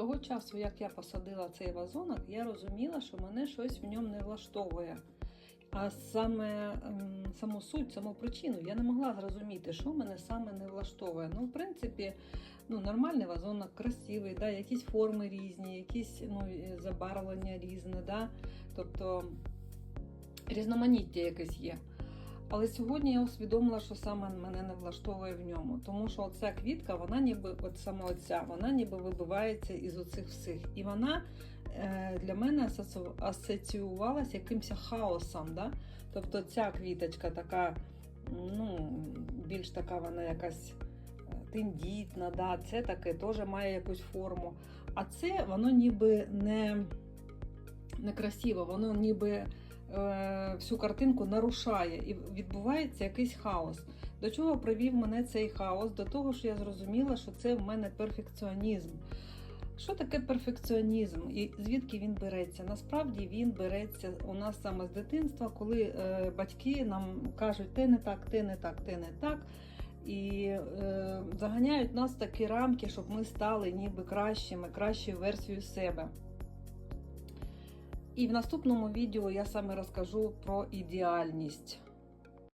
того часу, як я посадила цей вазонок, я розуміла, що мене щось в ньому не влаштовує. А саме саму суть, саму причину я не могла зрозуміти, що мене саме не влаштовує. Ну, в принципі, ну, нормальний вазонок, красивий, да, якісь форми різні, якісь ну, забарвлення різне, да, тобто різноманіття якесь є. Але сьогодні я усвідомила, що саме мене не влаштовує в ньому, тому що оця квітка, вона ніби, от саме оця, вона ніби вибивається із оцих всіх. І вона е, для мене асоціювалася якимось хаосом. Да? Тобто ця квіточка така, ну, більш така вона якась е, тендітна, да? це таке теж має якусь форму. А це воно ніби не, не красиво, воно ніби всю картинку нарушає і відбувається якийсь хаос. До чого привів мене цей хаос? До того, що я зрозуміла, що це в мене перфекціонізм. Що таке перфекціонізм і звідки він береться? Насправді він береться у нас саме з дитинства, коли е, батьки нам кажуть, те не так, те не так, те не так. І е, заганяють нас в такі рамки, щоб ми стали ніби кращими, кращою версією себе. І в наступному відео я саме розкажу про ідеальність.